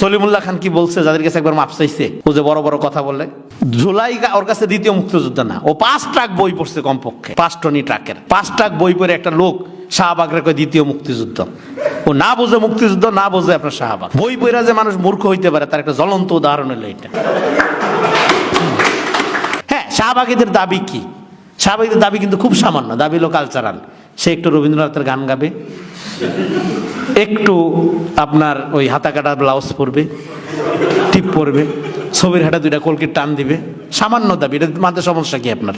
সলিমুল্লাহ খান কি বলছে? যাদের কাছে একবার মাপ চাইছে। ও যে বড় বড় কথা বলে। জুলাই ওর কাছে দ্বিতীয় মুক্তিযুদ্ধ না। ও পাঁচ ট্রাক বই পড়ছে কমপক্ষে। পাঁচ টনি ট্রাকের। পাঁচ ট্রাক বই পড়ে একটা লোক শাহবাগের কয় দ্বিতীয় মুক্তিযুদ্ধ। ও না বোঝে মুক্তিযুদ্ধ, না বোঝে আপনার শাহবাগ। বই পড়া যে মানুষ মূর্খ হইতে পারে, তার একটা জ্বলন্ত উদাহরণ হলো এটা। হ্যাঁ শাহবাগীদের দাবি কি? শাহবাগীদের দাবি কিন্তু খুব সামান্য, দাবি হলো কালচারাল সে একটু রবীন্দ্রনাথের গান গাবে, একটু আপনার ওই হাতা কাটা ব্লাউজ পরবে, টিপ পরবে, ছবির হাটা দুইটা কলকির টান দিবে, সামান্য দাবি, এটা মাঝে সমস্যা কি আপনার।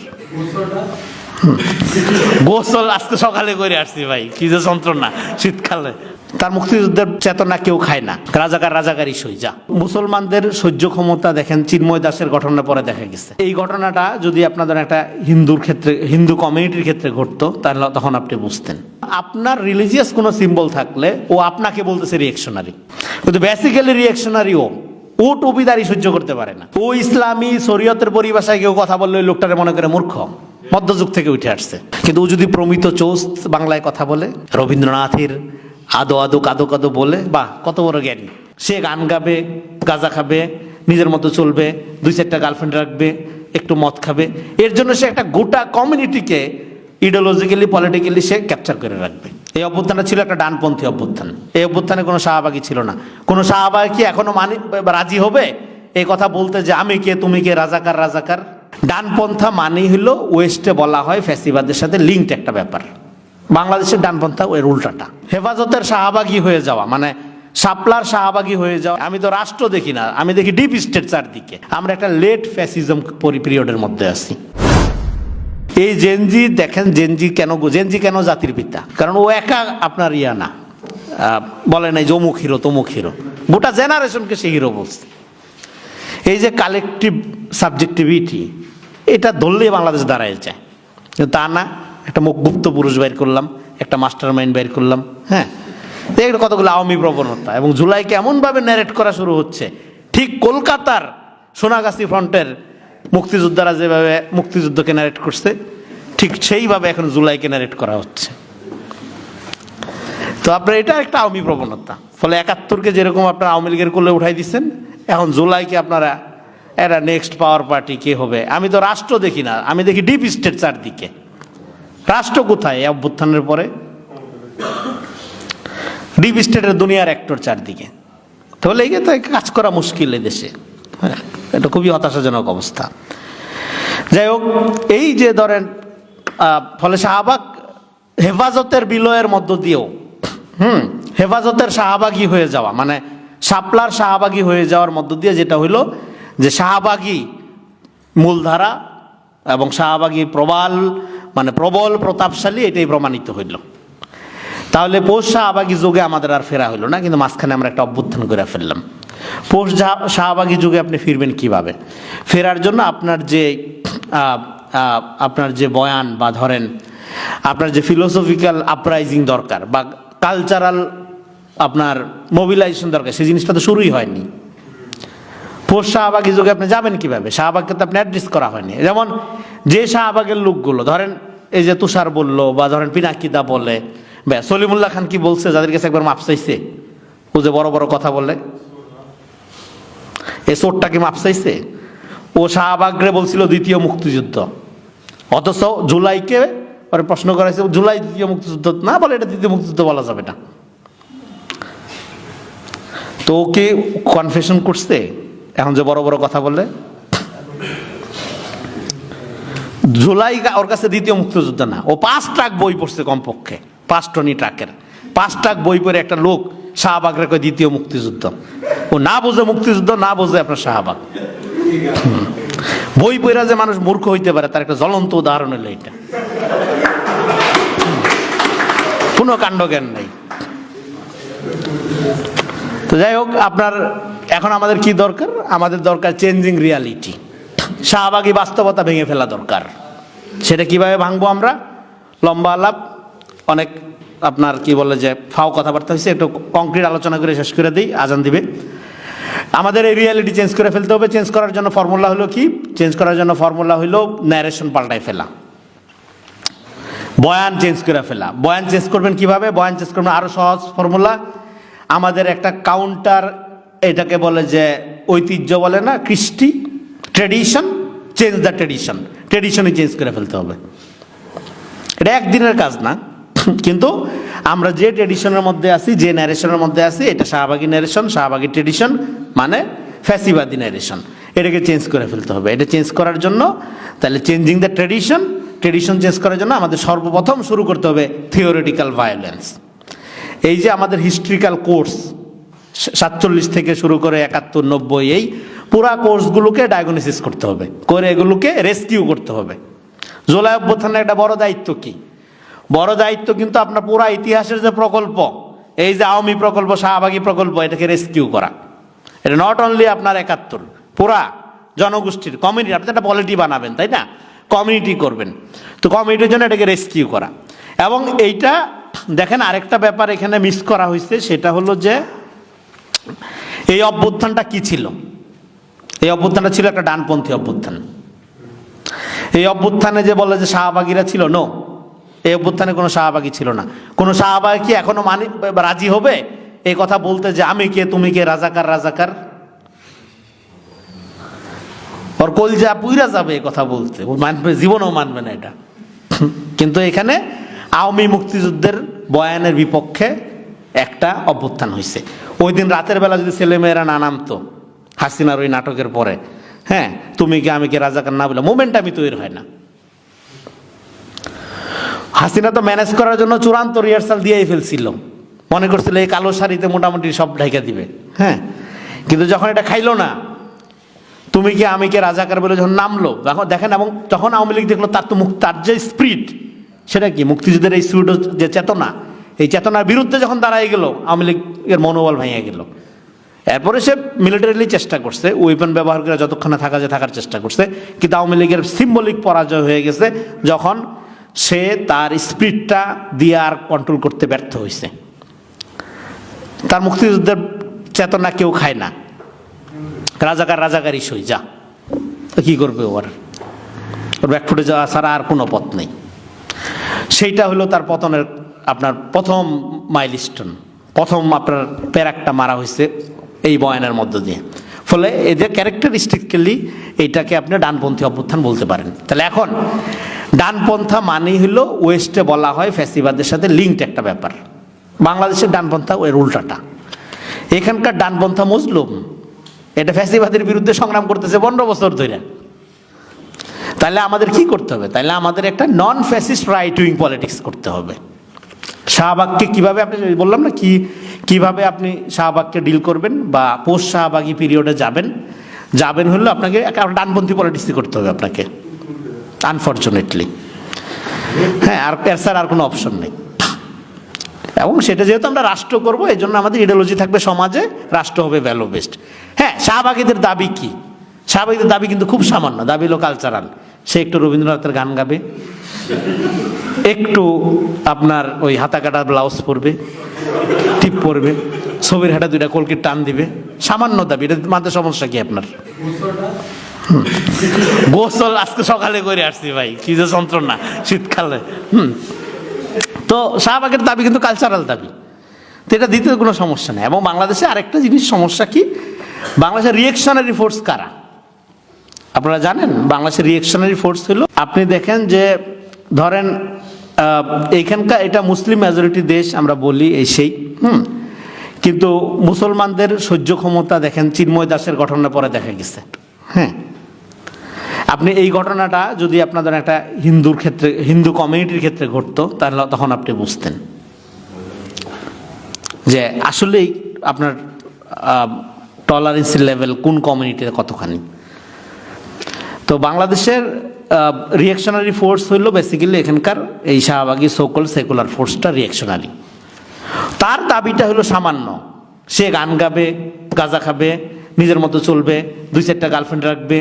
গোসল আসতে সকালে করে আসছি ভাই, কি যে যন্ত্রণা, শীতকালে তার মুক্তিযুদ্ধের চেতনা কেউ খায় না। রাজাকার রাজাকারই সই যা। মুসলমানদের সহ্য ক্ষমতা দেখেন চিন্ময় দাসের ঘটনা পরে দেখা গেছে। এই ঘটনাটা যদি আপনাদের একটা হিন্দুর ক্ষেত্রে, হিন্দু কমিউনিটির ক্ষেত্রে ঘটতো, তাহলে তখন আপনি বুঝতেন। আপনার রিলিজিয়াস কোনো সিম্বল থাকলে ও আপনাকে বলতেছে রিয়েকশনারি কিন্তু বেসিক্যালি রিয়েকশনারি ও। ও টুপিদারি সহ্য করতে পারে না। ও ইসলামী শরীয়তের পরিভাষায় কেউ কথা বললে লোকটারে মনে করে মূর্খ। মধ্যযুগ থেকে উঠে আসছে। কিন্তু ও যদি প্রমিত চৌস্ত বাংলায় কথা বলে, রবীন্দ্রনাথের আদো আদো কাদো কাদো বলে, বাহ, কত বড় জ্ঞানী। সে গান গাবে, গাঁজা খাবে, নিজের মতো চলবে, দুই চারটা গার্লফ্রেন্ড রাখবে, একটু মদ খাবে। এর জন্য সে একটা গোটা কমিউনিটিকে ইডিওলজিক্যালি পলিটিক্যালি সে ক্যাপচার করে রাখবে। এই অভ্যুত্থানটা ছিল একটা ডানপন্থী অভ্যুত্থান। এই অভ্যুত্থানে কোনো শাহবাগী ছিল না। কোনো শাহবাগী কি এখনও মানি, রাজি হবে? এই কথা বলতে যে, আমি কে, তুমি কে, রাজাকার রাজাকার? ডানপন্থা মানেই হলো, ওয়েস্টে বলা হয় ফ্যাসিবাদের সাথে লিঙ্কড একটা ব্যাপার। বাংলাদেশের ডানপন্থা ওই উল্টাটা। হেফাজতের শাহবাগী হয়ে যাওয়া মানে সাপলার শাহবাগী হয়ে যাওয়া। আমি তো রাষ্ট্র দেখি না, আমি দেখি ডিপ স্টেট চারদিকে। আমরা একটা লেট ফ্যাসিজম পিরিয়ডের মধ্যে আছি। এই জেনজি দেখেন জেনজি কেন জেনজি কেন জাতির পিতা? কারণ ও একা আপনার ইয়া না। বলে নাই যে অমুক হিরো তমুক হিরো গোটা জেনারেশনকে সে হিরো বলছে। এই যে কালেকটিভ সাবজেক্টিভিটি এটা ধরলেই বাংলাদেশ দাঁড়ায় যায়। তা না একটা মুখগুপ্ত পুরুষ বের করলাম, একটা মাস্টার মাইন্ড বের করলাম হ্যাঁ? এগুলো কতগুলো আওয়ামী প্রবণতা। এবং জুলাইকে এমনভাবে ন্যারেট করা শুরু হচ্ছে, ঠিক কলকাতার সোনাগাছি ফ্রন্টের মুক্তিযোদ্ধারা যেভাবে মুক্তিযুদ্ধকে ন্যারেট করছে, ঠিক সেইভাবে এখন জুলাইকে ন্যারেট করা হচ্ছে। তো আপনার এটা একটা আওয়ামী প্রবণতা। ফলে একাত্তরকে যেরকম আপনার আওয়ামী লীগের কোলে উঠাই দিচ্ছেন এখন জুলাইকে আপনারা, এরা নেক্সট পাওয়ার পার্টি কে হবে? আমি তো রাষ্ট্র দেখি না, আমি দেখি ডিপ স্টেট চারদিকে। রাষ্ট্র কোথায় অভ্যুত্থানের পরে? ডিপ স্টেটের দুনিয়ার অ্যাক্টর চারদিকে। তাহলে এই তো কাজ করা মুশকিল দেশে। হ্যাঁ এটা খুবই হতাশাজনক অবস্থা। যাই হোক, এই যে ধরেন ফলে শাহবাগ হেফাজতের বিলয়ের মধ্য দিয়েও, হুম, হেফাজতের শাহবাগী হয়ে যাওয়া মানে শাপলার শাহবাগী হয়ে যাওয়ার মধ্য দিয়ে যেটা হইল যে শাহবাগী মূলধারা এবং শাহবাগী প্রবাল মানে প্রবল, প্রতাপশালী, এটাই প্রমাণিত হইল। তাহলে পৌষ শাহবাগী যুগে আমাদের আর ফেরা হইল না, কিন্তু মাঝখানে আমরা একটা অভ্যুত্থান করে ফেললাম। পৌষ শাহবাগী যুগে আপনি ফিরবেন কীভাবে? ফেরার জন্য আপনার যে আপনার যে বয়ান বা ধরেন, আপনার যে ফিলোসফিক্যাল আপরাইজিং দরকার বা কালচারাল আপনার মোবিলাইজেশন দরকার সেই জিনিসটা তো শুরুই হয়নি। পোষ শাহবাগী যুগে আপনি যাবেন কীভাবে? শাহবাগকে তো আপনি অ্যাড্রেস করা হয়নি। যেমন যে শাহবাগের লোকগুলো, ধরেন এই যে তুষার বলল বা ধরেন পিনাকিদা বলে ব্যা সলিমুল্লাহ খান কি বলছে? যাদের কাছে একবার মাপ চাইছে? ও যে বড় বড় কথা বলে। এ চোরটাকে মাপ চাইছে? ও শাহবাগরে বলছিল দ্বিতীয় মুক্তিযুদ্ধ। অথচ জুলাইকে পরে প্রশ্ন করাইছে জুলাই দ্বিতীয় মুক্তিযুদ্ধ? না বলে এটা দ্বিতীয় মুক্তিযুদ্ধ বলা যাবে না। তো ওকে কনফেশন করছে? এখন যে বড় বড় কথা বললে? জুলাই ওর কাছে দ্বিতীয় মুক্তিযুদ্ধ না। ও পাঁচ ট্রাক বই পড়ছে কমপক্ষে, পাঁচ টনি ট্রাকের। পাঁচ ট্রাক বই পড়ে একটা লোক শাহবাগরে কয় দ্বিতীয় মুক্তিযুদ্ধ। ও না বোঝে মুক্তিযুদ্ধ, না বোঝে আপনার শাহবাগ। বই পড়া যে মানুষ মূর্খ হইতে পারে, তার একটা জ্বলন্ত উদাহরণ হলো এটা। কোনো কাণ্ডজ্ঞান নেই। তো যাই হোক, আপনার এখন আমাদের কি দরকার? আমাদের দরকার চেঞ্জিং রিয়ালিটি শাহবাগী বাস্তবতা ভেঙে ফেলা দরকার। সেটা কীভাবে ভাঙবো আমরা? লম্বা আলাপ, অনেক আপনার কি বলে যে ফাও কথাবার্তা হয়েছে, একটু কংক্রিট আলোচনা করে শেষ করে দিই, আজান দিবে। আমাদের এই রিয়ালিটি চেঞ্জ করে ফেলতে হবে। চেঞ্জ করার জন্য ফর্মুলা হলো কি? চেঞ্জ করার জন্য ফর্মুলা হলো ন্যারেশন পাল্টাই ফেলা। বয়ান চেঞ্জ করে ফেলা। বয়ান চেঞ্জ করবেন কীভাবে? বয়ান চেঞ্জ করবেন আরও সহজ ফর্মুলা আমাদের একটা কাউন্টার এটাকে বলে যে ঐতিহ্য বলে না, কৃষ্টি ট্রেডিশন চেঞ্জ দ্য ট্রেডিশন ট্রেডিশনই চেঞ্জ করে ফেলতে হবে। এটা একদিনের কাজ না, কিন্তু আমরা যে ট্রেডিশনের মধ্যে আছি, যে ন্যারেশনের মধ্যে আছি, এটা শাহবাগী ন্যারেশন শাহবাগী ট্রেডিশন মানে ফ্যাসিবাদী ন্যারেশন এটাকে চেঞ্জ করে ফেলতে হবে। এটা চেঞ্জ করার জন্য, তাহলে changing the tradition tradition change করার জন্য আমাদের সর্বপ্রথম শুরু করতে হবে থিওরিটিক্যাল ভায়োলেন্স এই যে আমাদের হিস্ট্রিক্যাল কোর্স সাতচল্লিশ থেকে শুরু করে একাত্তর, নব্বই, এই পুরা কোর্সগুলোকে ডায়াগনোসিস করতে হবে। করে এগুলোকে রেস্কিউ করতে হবে। জোলাই অভ্যুত্থানের একটা বড় দায়িত্ব কি? বড় দায়িত্ব কিন্তু আপনার পুরা ইতিহাসের যে প্রকল্প, এই যে আওয়ামী প্রকল্প, শাহবাগী প্রকল্প, এটাকে রেস্কিউ করা। এটা নট অনলি আপনার একাত্তর, পুরা জনগোষ্ঠীর কমিউনিটি আপনি একটা পলিটি বানাবেন, তাই না? কমিউনিটি করবেন। তো কমিউনিটির জন্য এটাকে রেস্কিউ করা। এবং এইটা, দেখেন আরেকটা ব্যাপার এখানে মিস করা হয়েছে, সেটা হলো যে এই অভ্যুত্থানটা কি ছিল? এই অভ্যুত্থানটা ছিল একটা ডানপন্থী অভ্যুত্থান। এই অভ্যুত্থানে যে বলে যে শাহবাগীরা ছিল নো এই অভ্যুত্থানে কোনো শাহবাগী ছিল না। কোনো শাহবাগী কি এখনও মানি, রাজি হবে? এই কথা বলতে যে আমি কে, তুমি কে, রাজাকার রাজাকার? ওর কলজা পুইরা যাবে এই কথা বলতে। ও মানবে, জীবনও মানবে না এটা। কিন্তু এখানে আওয়ামী মুক্তিযুদ্ধের বয়ানের বিপক্ষে একটা অভ্যুত্থান হয়েছে ওই দিন রাতের বেলা যদি ছেলেমেয়েরা না নামতো, হাসিনার ওই নাটকের পরে হ্যাঁ তুমি কি আমি কি রাজাকার না বলে মোমেন্ট আমি তৈরি হয় না। হাসিনা তো ম্যানেজ করার জন্য চূড়ান্ত রিহার্সাল দিয়েই ফেলছিল। মনে করছিল এই কালো শাড়িতে মোটামুটি সব ঢাইকা দিবে হ্যাঁ। কিন্তু যখন এটা খাইলো না, তুমি কি আমি কে রাজাকার বলে যখন নামলো তখন দেখেন, এবং যখন আওয়ামী লীগ দেখল তার তো মুখ তার যে স্প্রিট সেটা কি? মুক্তিযুদ্ধের এই সুড যে চেতনা এই চেতনার বিরুদ্ধে যখন দাঁড়াই গেল, আওয়ামী লীগের মনোবল ভেঙে গেল। এরপরে সে মিলিটারিলি চেষ্টা করছে ওয়েপন ব্যবহার করে যতক্ষণে থাকা যায় থাকার চেষ্টা করছে। কিন্তু আওয়ামী লীগের সিম্বলিক পরাজয় হয়ে গেছে, যখন সে তার স্পিডটা দিয়ে আর কন্ট্রোল করতে ব্যর্থ হয়েছে। তার মুক্তিযুদ্ধের চেতনা কেউ খায় না। রাজাকার রাজাকারই সই যা। কী করবে ওর? ওর ব্যাকফুটে যাওয়া ছাড়া আর কোনো পথ নেই। সেইটা হলো তার পতনের আপনার প্রথম মাইলস্টোন প্রথম আপনার প্যারাকটা মারা হয়েছে এই বয়ানের মধ্য দিয়ে। ফলে এদের ক্যারেক্টারিস্টিক্যালি এইটাকে আপনি ডানপন্থী অভ্যুত্থান বলতে পারেন। তাহলে এখন, ডানপন্থা মানেই হলো ওয়েস্টে বলা হয় ফ্যাসিবাদের সাথে লিঙ্কড একটা ব্যাপার। বাংলাদেশের ডানপন্থা এর উল্টাটা। এখানকার ডানপন্থা মজলুম এটা ফ্যাসিবাদের বিরুদ্ধে সংগ্রাম করতেছে পনেরো বছর ধরে। তাহলে আমাদের কি করতে হবে? তাহলে আমাদের একটা non fascist right wing politics করতে হবে। শাহবাগকে কীভাবে আপনি, বললাম না কি, কীভাবে আপনি শাহবাগকে ডিল করবেন বা পোস্ট শাহবাগী পিরিয়ডে যাবেন যাবেন হলে আপনাকে একটা ডানপন্থী পলিটিক্সই করতে হবে আপনাকে আনফর্চুনেটলি হ্যাঁ আর স্যার আর কোনো অপশন নেই। এবং সেটা যেহেতু আমরা রাষ্ট্র করব, এই জন্য আমাদের ইডিওলজি থাকবে সমাজে, রাষ্ট্র হবে ভ্যালু বেস্ট হ্যাঁ শাহবাগীদের দাবি কি? শাহবাগীদের দাবি কিন্তু খুব সামান্য, দাবি হলো কালচারাল সে একটু রবীন্দ্রনাথের গান গাবে একটু আপনার ওই হাতা কাটা ব্লাউজ পরবে, টিপ পরবে, ছবির হাটা দুইটা কলকির টান দিবে। সামান্য দাবি, এটা মাঝে সমস্যা কি আপনার। গোসল আজকে সকালে করে আসছি ভাই, কি যে যন্ত্রণা, শীতকালে। হুম। তো শাহবাগের দাবি কিন্তু কালচারাল দাবি। তো এটা দিতে কোনো সমস্যা নেই। এবং বাংলাদেশে আরেকটা জিনিস সমস্যা কি? বাংলাদেশের রিয়েকশনারি ফোর্স কারা? আপনারা জানেন, বাংলাদেশের রিয়েকশনারি ফোর্স হলো, আপনি দেখেন যে ধরেন এইখানকার এটা মুসলিম মেজরিটি দেশ, আমরা বলি এই সেই, হুম? কিন্তু মুসলমানদের সহ্য ক্ষমতা দেখেন, চিন্ময় দাসের ঘটনা পরে দেখা গেছে হ্যাঁ? আপনি এই ঘটনাটা যদি আপনাদের একটা হিন্দুর ক্ষেত্রে, হিন্দু কমিউনিটির ক্ষেত্রে ঘটতো, তাহলে তখন আপনি বুঝতেন যে আসলেই আপনার টলারেন্সি লেভেল কোন কমিউনিটিতে কতখানি। তো বাংলাদেশের রিয়াকশনারি ফোর্স হইল বেসিক্যালি এখানকার এই শাহবাগী সোকল সেকুলার ফোর্সটা রিয়াকশনারি তার দাবিটা হলো সামান্য। সে গান গাবে, গাঁজা খাবে, নিজের মতো চলবে, দুই চারটা গার্লফ্রেন্ড রাখবে,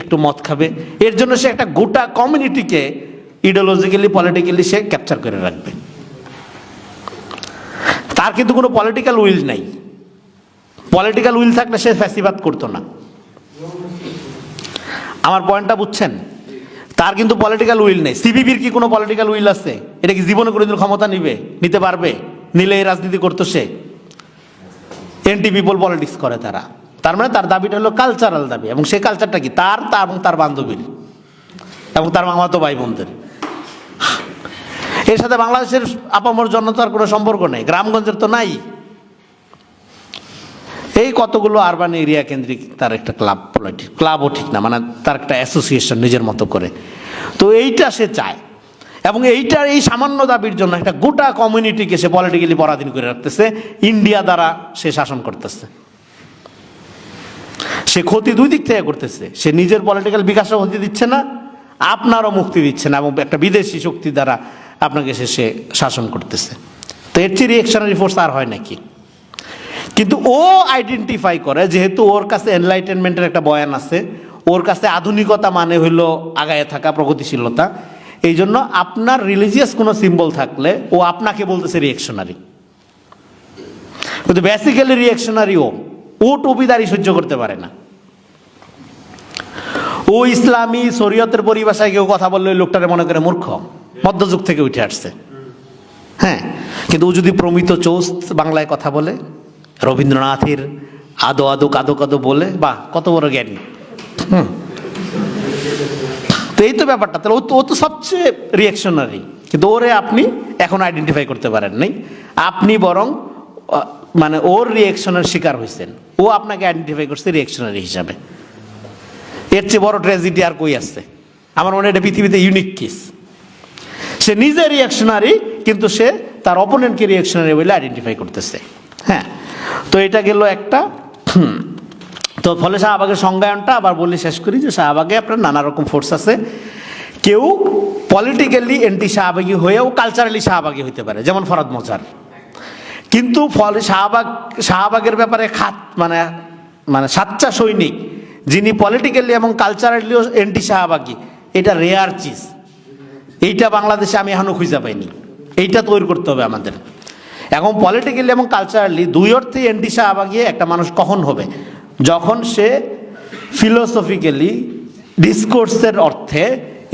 একটু মদ খাবে। এর জন্য সে একটা গোটা কমিউনিটিকে ইডিওলজিক্যালি পলিটিক্যালি সে ক্যাপচার করে রাখবে। তার কিন্তু কোনো পলিটিক্যাল উইল নাই। পলিটিক্যাল উইল থাকলে সে ফ্যাসিবাদ করতো না। আমার পয়েন্টটা বুঝছেন? তার কিন্তু পলিটিক্যাল উইল নেই। সিবিবির কি কোনো পলিটিক্যাল উইল আছে? এটা কি জীবনে কোনোদিন ক্ষমতা নিবে? নিতে পারবে? নিলে এই রাজনীতি করতো সে। এন্টি পিপল পলিটিক্স করে তারা। তার মানে তার দাবিটা হলো কালচারাল দাবি। এবং সেই কালচারটা কি? তার তা এবং তার বান্ধবীর। এবং তার মামাতো ভাই বোনদের এর সাথে বাংলাদেশের আপামর জনতার কোনো সম্পর্ক নেই। গ্রামগঞ্জের তো নাই। এই কতগুলো আরবান এরিয়া কেন্দ্রিক তার একটা ক্লাব পলিটিক ক্লাবও ঠিক না মানে তার একটা অ্যাসোসিয়েশন নিজের মতো করে। তো এইটা সে চায়। এবং এইটার এই সামান্য দাবির জন্য একটা গোটা কমিউনিটিকে সে পলিটিক্যালি পরাধীন করে রাখতেছে ইন্ডিয়া দ্বারা সে শাসন করতেছে। সে ক্ষতি দুই দিক থেকে করতেছে। সে নিজের পলিটিক্যাল বিকাশও হতে দিচ্ছে না, আপনারও মুক্তি দিচ্ছে না, এবং একটা বিদেশি শক্তি দ্বারা আপনাকে সে সে শাসন করতেছে। তো এর চেয়ে রিয়েকশনারি ফোর্স আর হয় নাকি? কিন্তু ও আইডেন্টিফাই করে, যেহেতু ওর কাছে এনলাইটেনমেন্টের একটা বয়ান আছে, ওর কাছে আধুনিকতা মানে হইল আগায় থাকা, প্রগতিশীলতা। এই জন্য আপনার রিলিজিয়াস কোনো সিম্বল থাকলে ও আপনাকে বলতেছে রিয়েকশনারি কিন্তু বেসিক্যালি রিয়েকশনারি ও ও টুপিদারি সহ্য করতে পারে না। ও ইসলামী শরীয়তের পরিভাষায় কেউ কথা বললে লোকটারে মনে করে মূর্খ, মধ্যযুগ থেকে উঠে আসছে। হ্যাঁ কিন্তু ও যদি প্রমিত চৌস্ত বাংলায় কথা বলে রবীন্দ্রনাথের আদো আদো কাদো কাদো বলে, বাহ, কত বড় জ্ঞানী। হুম। তো এই তো ব্যাপারটা, তাহলে ও তো ও তো সবচেয়ে রিয়াকশনারি কিন্তু ওরে আপনি এখন আইডেন্টিফাই করতে পারেন নাই। আপনি বরং মানে ওর রিয়াকশনের শিকার হয়েছেন ও আপনাকে আইডেন্টিফাই করছে রিয়াকশনারি হিসাবে। এর চেয়ে বড় ট্র্যাজেডি আর কই আসছে আমার মনে এটা পৃথিবীতে ইউনিক কেস সে নিজে রিয়াকশনারি কিন্তু সে তার অপোনেন্টকে রিয়াকশনারি বলে আইডেন্টিফাই করতেছে। হ্যাঁ। তো এটা গেল একটা তো ফলে শাহবাগের সংজ্ঞায়নটা আবার বলে শেষ করি যে শাহবাগে আপনার নানা রকম ফোর্স আছে। কেউ পলিটিক্যালি এন্টি শাহবাগী হয়েও কালচারালি শাহবাগী হইতে পারে, যেমন ফরাদ মজার। কিন্তু ফলে শাহবাগ, শাহবাগের ব্যাপারে খাত মানে মানে সাচ্চা সৈনিক, যিনি পলিটিক্যালি এবং কালচারালিও এন্টি শাহবাগী, এটা রেয়ার চিজ এইটা বাংলাদেশে আমি এখনও খুঁজে পাইনি। এইটা তৈরি করতে হবে আমাদের। এখন পলিটিক্যালি এবং কালচারালি দুই অর্থে এন্টি শাহবাগী একটা মানুষ কখন হবে? যখন সে ফিলোসফিক্যালি ডিসকোর্সের অর্থে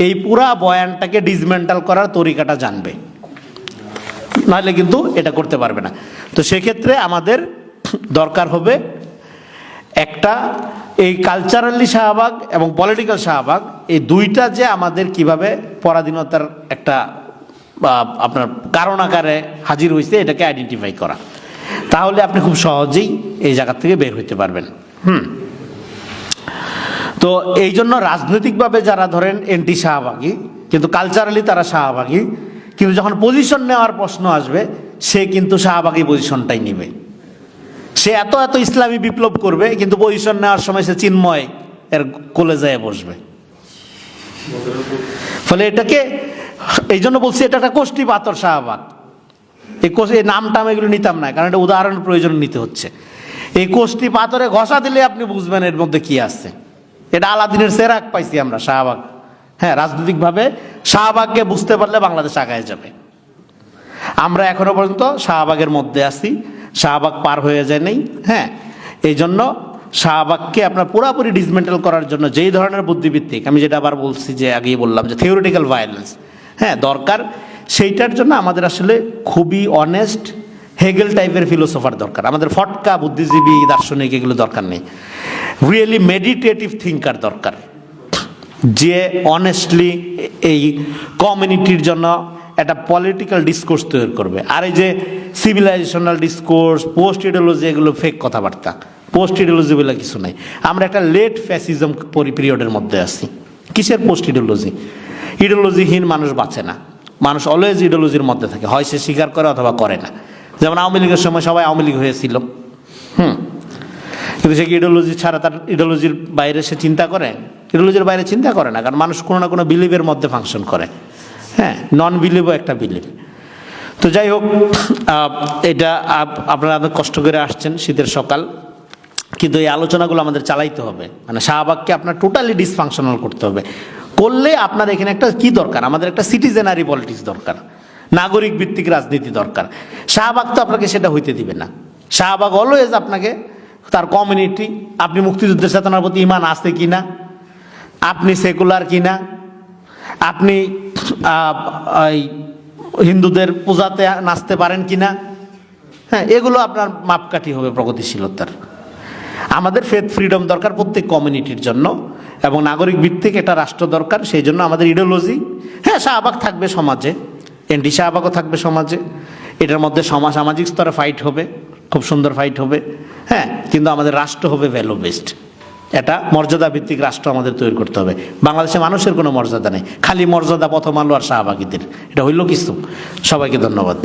এই পুরা বয়ানটাকে ডিসমেন্টাল করার তরিকাটা জানবে। নাহলে কিন্তু এটা করতে পারবে না। তো সেক্ষেত্রে আমাদের দরকার হবে একটা এই কালচারালি শাহবাগ এবং পলিটিক্যাল শাহবাগ, এই দুইটা যে আমাদের কীভাবে পরাধীনতার একটা বা আপনার কারণ আকারে হাজির হয়েছে, এটাকে আইডেন্টিফাই করা। তাহলে আপনি খুব সহজেই এই জায়গা থেকে বের হইতে পারবেন। হুম। তো এই জন্য রাজনৈতিকভাবে যারা ধরেন এন্টি শাহবাগী, কিন্তু কালচারালি তারা শাহবাগী, কিন্তু যখন পজিশন নেওয়ার প্রশ্ন আসবে, সে কিন্তু শাহবাগী পজিশনটাই নেবে। সে এত এত ইসলামী বিপ্লব করবে, কিন্তু পজিশন নেওয়ার সময় সে চিন্ময় এর কোলে যায় বসবে। ফলে এটাকে এই জন্য বলছি এটা একটা কোষ্ঠী পাথর শাহবাগ। এই কোষ এই নাম টাম এগুলো নিতাম না, কারণ এটা উদাহরণ প্রয়োজন নিতে হচ্ছে। এই কোষ্ঠী পাথরে ঘষা দিলে আপনি বুঝবেন এর মধ্যে কি আছে। এটা আলাদিনের সেরাক পাইছি আমরা, শাহবাগ। হ্যাঁ রাজনৈতিকভাবে শাহবাগকে বুঝতে পারলে বাংলাদেশ আগায় যাবে। আমরা এখনও পর্যন্ত শাহবাগের মধ্যে আছি, শাহবাগ পার হয়ে যায় নেই। হ্যাঁ এই জন্য শাহবাগকে আপনার পুরাপুরি ডিসমেন্টাল করার জন্য যেই ধরনের বুদ্ধিভিত্তিক আমি যেটা আবার বলছি যে আগেই বললাম যে থিওরিটিক্যাল ভায়োলেন্স হ্যাঁ দরকার। সেইটার জন্য আমাদের আসলে খুবই অনেস্ট হেগেল টাইপের ফিলোসফার দরকার। আমাদের ফটকা বুদ্ধিজীবী, দার্শনিক এগুলো দরকার নেই। রিয়েলি মেডিটেটিভ থিঙ্কার দরকার। যে অনেস্টলি এই কমিউনিটির জন্য একটা পলিটিক্যাল ডিসকোর্স তৈরি করবে। আর এই যে সিভিলাইজেশনাল ডিসকোর্স পোস্ট ইডিওলজি এগুলো ফেক কথাবার্তা পোস্ট ইডিওলজি বলে কিছু নাই। আমরা একটা লেট ফ্যাসিজম পিরিয়ডের মধ্যে আছি। কিসের পোস্ট ইডিওলজি ইডিওলজিহীন মানুষ বাঁচে না। মানুষ অলওয়েজ ইডিওলজির মধ্যে থাকে। হয় সে স্বীকার করে অথবা করে না। যেমন আওয়ামী লীগের সময় সবাই আওয়ামী লীগ হয়েছিল। হুম। কিন্তু সে কি ইডিওলজি ছাড়া তার ইডিওলজির বাইরে সে চিন্তা করে? ইডিওলজির বাইরে চিন্তা করে না। কারণ মানুষ কোনো না কোনো বিলিভের মধ্যে ফাংশন করে। হ্যাঁ নন বিলিভও একটা বিলিভ তো যাই হোক এটা আপ- আপনারা কষ্ট করে আসছেন শীতের সকাল। কিন্তু এই আলোচনাগুলো আমাদের চালাইতে হবে। মানে শাহবাগকে আপনার টোটালি ডিসফাংশনাল করতে হবে। করলে আপনার এখানে একটা কি দরকার? আমাদের একটা সিটিজেনারি পলিটিক্স দরকার। নাগরিক ভিত্তিক রাজনীতি দরকার। শাহবাগ তো আপনাকে সেটা হইতে দিবে না। শাহবাগ অলওয়েজ আপনাকে তার কমিউনিটি আপনি মুক্তিযুদ্ধের চেতনার প্রতি ইমান আছে কি না আপনি সেকুলার কি না আপনি হিন্দুদের পূজাতে নাচতে পারেন কি না হ্যাঁ এগুলো আপনার মাপকাঠি হবে প্রগতিশীলতার। আমাদের ফেথ ফ্রিডম দরকার প্রত্যেক কমিউনিটির জন্য। এবং নাগরিক ভিত্তিক এটা রাষ্ট্র দরকার, সেই জন্য আমাদের ইডিওলজি হ্যাঁ শাহবাগ থাকবে সমাজে এনডি শাহবাগও থাকবে সমাজে। এটার মধ্যে সমাজ সামাজিক স্তরে ফাইট হবে, খুব সুন্দর ফাইট হবে। হ্যাঁ কিন্তু আমাদের রাষ্ট্র হবে ভ্যালু বেসড এটা মর্যাদা ভিত্তিক রাষ্ট্র আমাদের তৈরি করতে হবে। বাংলাদেশে মানুষের কোনো মর্যাদা নেই, খালি মর্যাদা প্রথম আলো আর শাহবাগীদের। এটা হইল কিছু। সবাইকে ধন্যবাদ।